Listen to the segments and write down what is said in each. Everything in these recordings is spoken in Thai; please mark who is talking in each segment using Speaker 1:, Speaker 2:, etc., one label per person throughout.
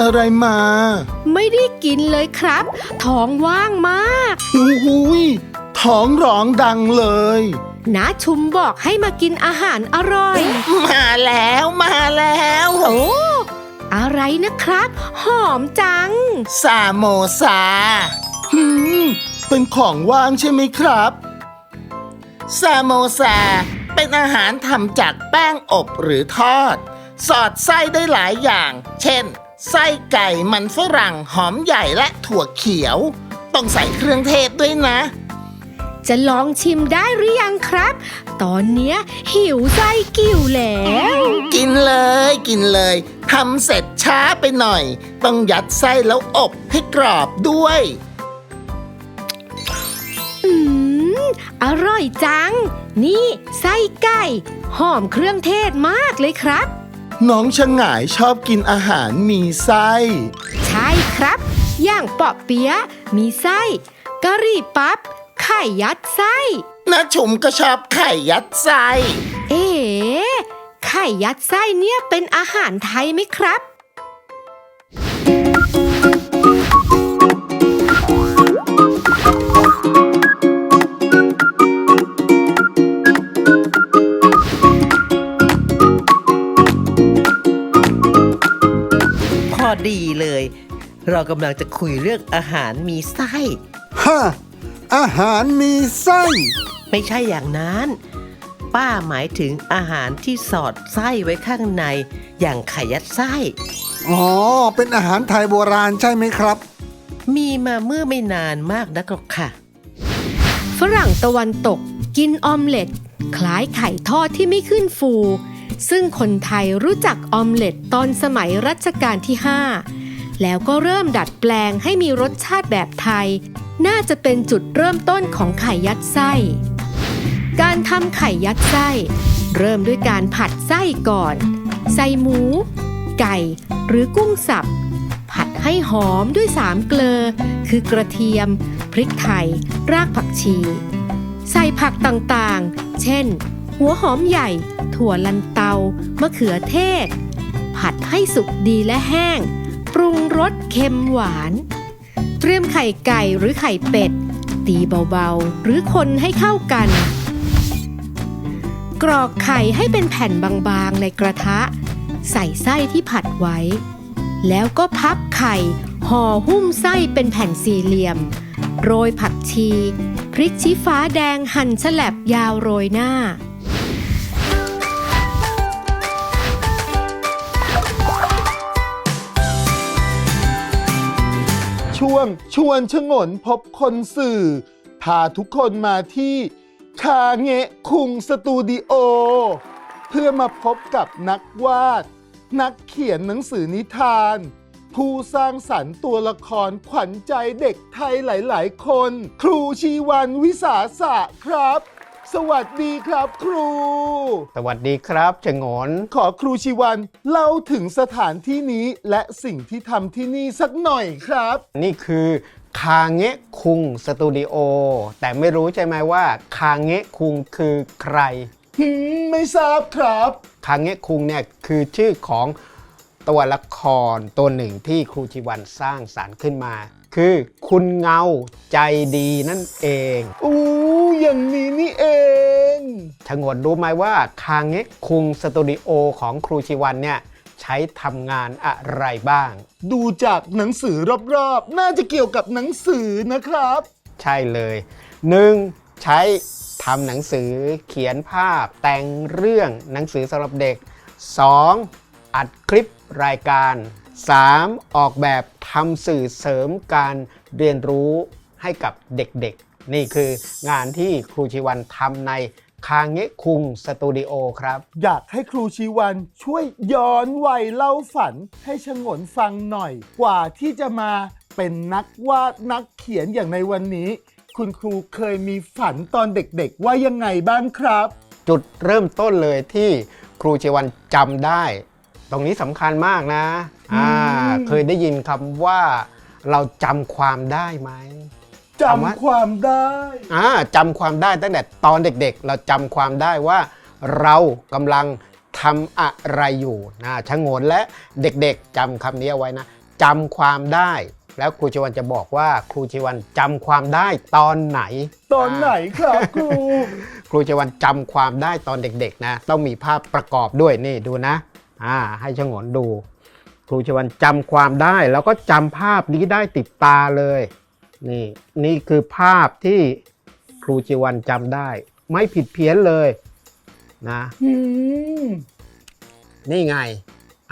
Speaker 1: อะ
Speaker 2: ไรมา
Speaker 1: ไม่ได้กินเลยครับ ท้องว่างมาก
Speaker 2: หูหุยท้องร้องดังเลย
Speaker 1: นาชุมบอกให้มากินอาหารอร่อย
Speaker 2: มาแล้วมาแล้ว
Speaker 1: โอ้อะไรนะครับ หอมจัง
Speaker 2: ซาโมซาหืมเป็นของว่างใช่ไหมครับซาโมซาเป็นอาหารทำจากแป้งอบหรือทอด สอดไส้ได้หลายอย่าง เช่น ไส้ไก่มันฝรั่งหอมใหญ่และถั่วเขียว ต้องใส่เครื่องเทศด้วยนะ
Speaker 1: จะลองชิมได้หรือยังครับ ตอนเนี้ยหิวไส้กิ่วแล้ว
Speaker 2: กินเลยกินเลยทำเสร็จช้าไปหน่อย ต้องยัดไส้แล้วอบให้กรอบด้วย
Speaker 1: อืม อร่อยจัง นี่ไส้ไก่ หอมเครื่องเทศมากเลยครับ
Speaker 2: น้องชะงายชอบกินอาหารมีไส้
Speaker 1: ใช่ครับ อย่างเปาะเปี๊ยะมีไส้กะหรี่ปั๊บ ไข่ยัดไส้
Speaker 2: น้าชุมก็ชอบไข่ยัดไส้
Speaker 1: เอ๋ไข่ยัดไส้เนี่ยเป็นอาหารไทยไหมครับ
Speaker 3: เรากำลังจะคุยเรื่องอาหารมีไส้
Speaker 4: ฮะอาหารมีไส้
Speaker 3: ไม่ใช่อย่างนั้น ป้าหมายถึงอาหารที่สอดไส้ไว้ข้างใน อย่างไข่ยัดไส้
Speaker 4: อ๋อ เป็นอาหารไทยโบราณใช่ไหมครับ
Speaker 3: มีมาเมื่อไม่นานมากนักหรอกค่ะ
Speaker 1: ฝรั่งตะวันตกกินออมเล็ต คล้ายไข่ทอดที่ไม่ขึ้นฟู ซึ่งคนไทยรู้จักออมเล็ตตอนสมัยรัชกาลที่ 5 แล้วก็เริ่มดัดแปลงให้มีรสชาติแบบไทย น่าจะเป็นจุดเริ่มต้นของไข่ยัดไส้ การทำไข่ยัดไส้ เริ่มด้วยการผัดไส้ก่อน ใส่หมู ไก่ หรือกุ้งสับ ผัดให้หอมด้วยสามเกลือ คือกระเทียม พริกไทย รากผักชี ใส่ผักต่างๆ เช่น หัวหอมใหญ่ ถั่วลันเตามะเขือเทศ ผัดให้สุกดีและแห้ง ปรุงรสเค็มหวาน เตรียมไข่ไก่หรือไข่เป็ด ตีเบาๆ หรือคนให้เข้ากัน กรอกไข่ให้เป็นแผ่นบางๆในกระทะ ใส่ไส้ที่ผัดไว้ แล้วก็พับไข่ห่อหุ้มไส้เป็นแผ่นสี่เหลี่ยม โรยผักชี พริกชี้ฟ้าแดงหั่นฉลับยาวโรยหน้า
Speaker 2: ช่วงชวนชงนพบคนสื่อ พาทุกคนมาที่คาเงะคุงสตูดิโอ เพื่อมาพบกับนักวาด นักเขียนหนังสือนิทาน ผู้สร้างสรรค์ตัวละครขวัญใจเด็กไทยหลาย ๆ คน ครูชีวันวิสาสะครับ สวัสดีครับครู
Speaker 5: สวัสดีครับชงน
Speaker 2: ขอครูชีวันเล่าถึงสถานที่นี้และสิ่งที่ทำที่นี่สักหน่อยครับ
Speaker 5: นี่คือคาเงะคุงสตูดิโอ แต่ไม่รู้ใช่ไหมว่าคาเงะคุงคือใคร
Speaker 2: หืมไม่ทราบครับ
Speaker 5: คาเงะคุงเนี่ยคือชื่อของตัวละครตัวหนึ่งที่ครูชิวันสร้างสารรค์ขึ้นมา คือคุณเงาใจดีนั่นเอง
Speaker 2: อู้อย่างนี้นี่เอง
Speaker 5: ชงนรู้ไหมว่าคาเงะคุงสตูดิโอของครูชิวันเนี่ยใช้ช้ทำงานอะไรบ้าง
Speaker 2: ดูจากหนังสือรอบๆ น่าจะเกี่ยวกับหนังสือนะครับ
Speaker 5: ใช่เลย 1. ใช้ทำหนังสือเขียนภาพ แต่งเรื่องหนังสือสำหรับเด็ก 2. อัดคลิปรายการ 3. ออกแบบทำสื่อเสริมการเรียนรู้ให้กับเด็กๆ นี่คืองานที่ครูชีวันทำใน คางเงะคุงสตูดิโอครับ
Speaker 2: อยากให้ครูชีวันช่วยย้อนวัยเล่าฝันให้ชงนฟังหน่อย กว่าที่จะมาเป็นนักวาดนักเขียนอย่างในวันนี้ คุณครูเคยมีฝันตอนเด็กๆ ว่ายังไงบ้างครับ
Speaker 5: จุดเริ่มต้นเลยที่ครูชีวันจำได้ ตรงนี้สำคัญมากนะอ่า
Speaker 2: อืม
Speaker 5: เคยได้ยินคำว่าเราจำความได้ไหม
Speaker 2: จ
Speaker 5: คำว่าำ
Speaker 2: ความได้
Speaker 5: อ่าจำความได้ตั้งแต่ตอนเด็กๆ เราจำความได้ว่าเรากำลังทำอะไรอยู่นะชงนและเด็กๆจำคำนี้เอาไว้นะจำความได้ แล้วครูชีวันจะบอกว่าครูชีวันจำความได้ตอนไหน
Speaker 2: ตอนไหนครับครู
Speaker 5: ครูชวันจำความได้ตอนเด็กๆนะต้องมีภาพประกอบด้วยนี่ดูนะอ่าให้ชงนดู ครูชวันจำความได้ แล้วก็จำภาพนี้ได้ติดตาเลย นี่นี่คือภาพที่ครูชวันจำได้ ไม่ผิดเพี้ยนเลยนะ
Speaker 2: อืม
Speaker 5: นี่ไง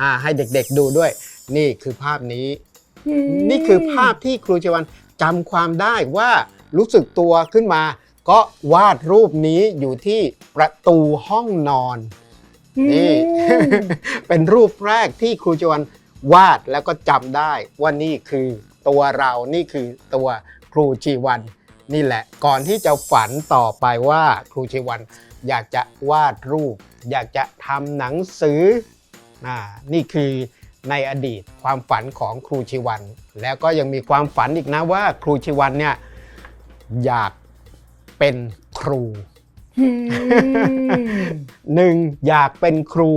Speaker 5: อ่า ให้เด็กๆดูด้วย นี่คือภาพนี้ นี่คือภาพที่ครูชวันจำความได้ว่ารู้สึกตัวขึ้นมา ก็วาดรูปนี้อยู่ที่ประตูห้องนอน นี่ เป็นรูปแรกที่ครูชวันวาดแล้วก็จำได้ว่านี่คือ ตัวเรานี่คือตัวครูชีวันนี่แหละ ก่อนที่จะฝันต่อไปว่าครูชีวันอยากจะวาดรูป อยากจะทำหนังสืออ่านี่คือในอดีตความฝันของครูชีวัน แล้วก็ยังมีความฝันอีกนะว่าครูชีวันเนี่ยอยากเป็นครูหนึ่งอยากเป็นครู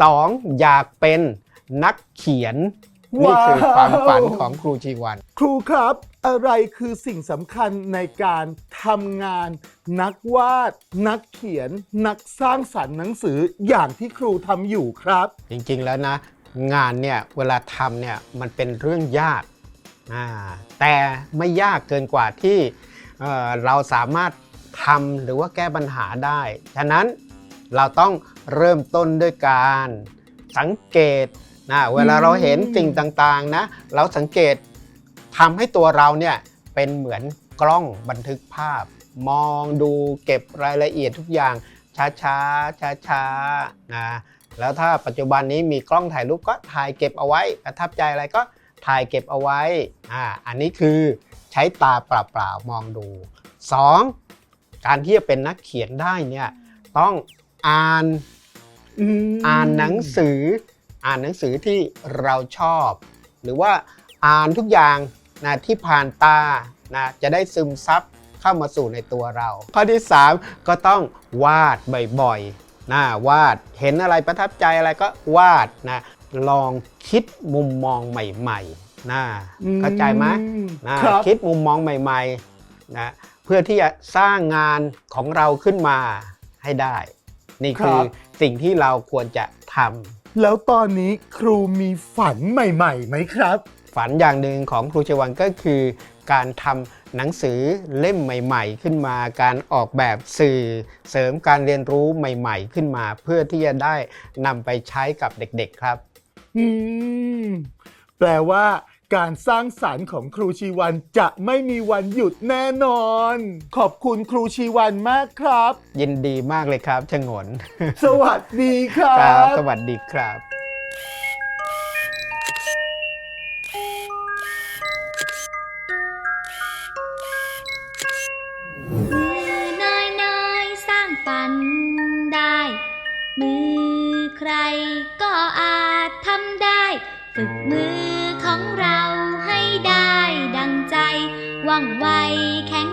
Speaker 5: สองอยากเป็นนักเขียน นี่คือ
Speaker 2: ว้าว
Speaker 5: ความฝันของครูชีวัน
Speaker 2: ครูครับอะไรคือสิ่งสำคัญในการทำงาน นักวาด นักเขียน นักสร้างสรรค์หนังสืออย่างที่ครูทำอยู่ครับ
Speaker 5: จริงๆแล้วนะ งานเนี่ยเวลาทำเนี่ยมันเป็นเรื่องยากอ่าแต่ไม่ยากเกินกว่าที่เอ่อเราสามารถทำหรือว่าแก้ปัญหาได้ ฉะนั้นเราต้องเริ่มต้นด้วยการสังเกต นะเวลาเราเห็นสิ่งต่างๆนะเราสังเกตทำให้ตัวเราเนี่ยเป็นเหมือนกล้องบันทึกภาพ มองดูเก็บรายละเอียดทุกอย่างช้าๆช้าๆนะแล้วถ้าปัจจุบันนี้มีกล้องถ่ายรูปก็ถ่ายเก็บเอาไว้ประทับใจอะไรก็ถ่ายเก็บเอาไว้อ่าอันนี้คือใช้ตาเปล่าๆมองดู 2. การที่จะเป็นนักเขียนได้เนี่ยต้องอ่านอ่านหนังสือ อ่านหนังสือที่เราชอบ หรือว่าอ่านทุกอย่างนะที่ผ่านตานะจะได้ซึมซับเข้ามาสู่ในตัวเรา ข้อที่ 3 ก็ต้องวาดบ่อยๆนะวาดเห็นอะไรประทับใจอะไรก็วาดนะลองคิดมุมมองใหม่ๆนะเข้าใจไหมนะครับคิดมุมมองใหม่ๆนะเพื่อที่จะสร้างงานของเราขึ้นมาให้ได้ นี่คือ
Speaker 2: ครับ
Speaker 5: สิ่งที่เราควรจะท
Speaker 2: แล้วตอนนี้ครูมีฝันใหม่ๆไหมครับำ
Speaker 5: ฝันอย่างหนึ่งของครูชวันก็คือการทำหนังสือเล่มใหม่ ๆ ขึ้นมา การออกแบบสื่อเสริมการเรียนรู้ใหม่ ๆ ขึ้นมา เพื่อที่จะได้นำไปใช้กับเด็กๆครับ
Speaker 2: อืม แปลว่า การสร้างสารรค์ของครูชีวันจะไม่มีวันหยุดแน่นอน ขอบคุณครูชีวันมากครับ
Speaker 5: ยินดีมากเลยครับชงน
Speaker 2: สวัสดีครั
Speaker 5: ครับ
Speaker 2: บ
Speaker 5: สวัสดีครับ
Speaker 6: ว่องไวแข็ง